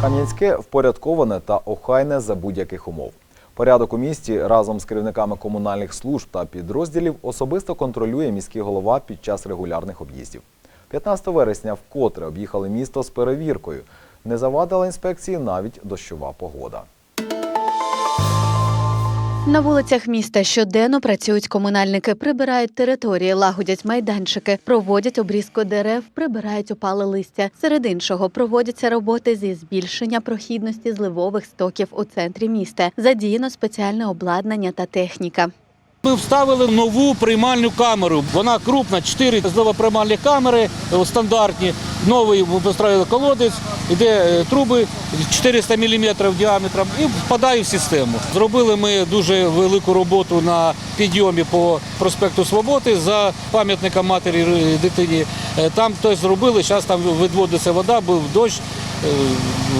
Кам'янське впорядковане та охайне за будь-яких умов. Порядок у місті разом з керівниками комунальних служб та підрозділів особисто контролює міський голова під час регулярних об'їздів. 15 вересня вкотре об'їхали місто з перевіркою. Не завадила інспекції навіть дощова погода. На вулицях міста щоденно працюють комунальники, прибирають території, лагодять майданчики, проводять обрізку дерев, прибирають опале листя. Серед іншого проводяться роботи зі збільшення прохідності зливових стоків у центрі міста. Задіяно спеціальне обладнання та техніка. Ми вставили нову приймальну камеру. Вона крупна, 4 зливоприймальні камери е, стандартні. Новий поставили колодець, іде е, труби 400 мм діаметром і впадає в систему. Зробили ми дуже велику роботу на підйомі по проспекту Свободи за пам'ятником матері е, дитині. Там хтось зробили, зараз там відводиться вода, був дощ.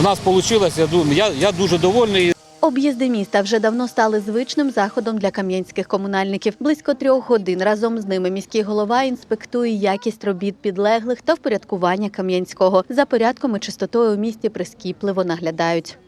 В нас вийшло, я, я дуже довольний. Об'їзди міста вже давно стали звичним заходом для кам'янських комунальників. Близько трьох годин разом з ними міський голова інспектує якість робіт підлеглих та впорядкування Кам'янського. За порядком і чистотою у місті прискіпливо наглядають.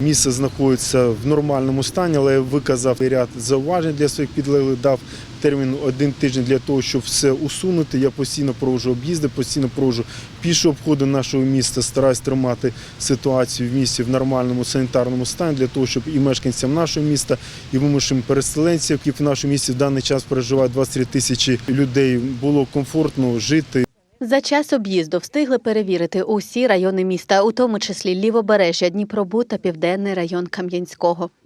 Місце знаходиться в нормальному стані, але я виказав ряд зауважень для своїх підлеглих, дав термін один тиждень для того, щоб все усунути. Я постійно проводжу об'їзди, постійно проводжу піші обходи нашого міста, стараюсь тримати ситуацію в місті в нормальному санітарному стані для того, щоб і мешканцям нашого міста, і вимушеним переселенцям, які в нашому місті в даний час проживають 23 тисячі людей, було комфортно жити. За час об'їзду встигли перевірити усі райони міста, у тому числі лівобережжя, Дніпробу та південний район Кам'янського.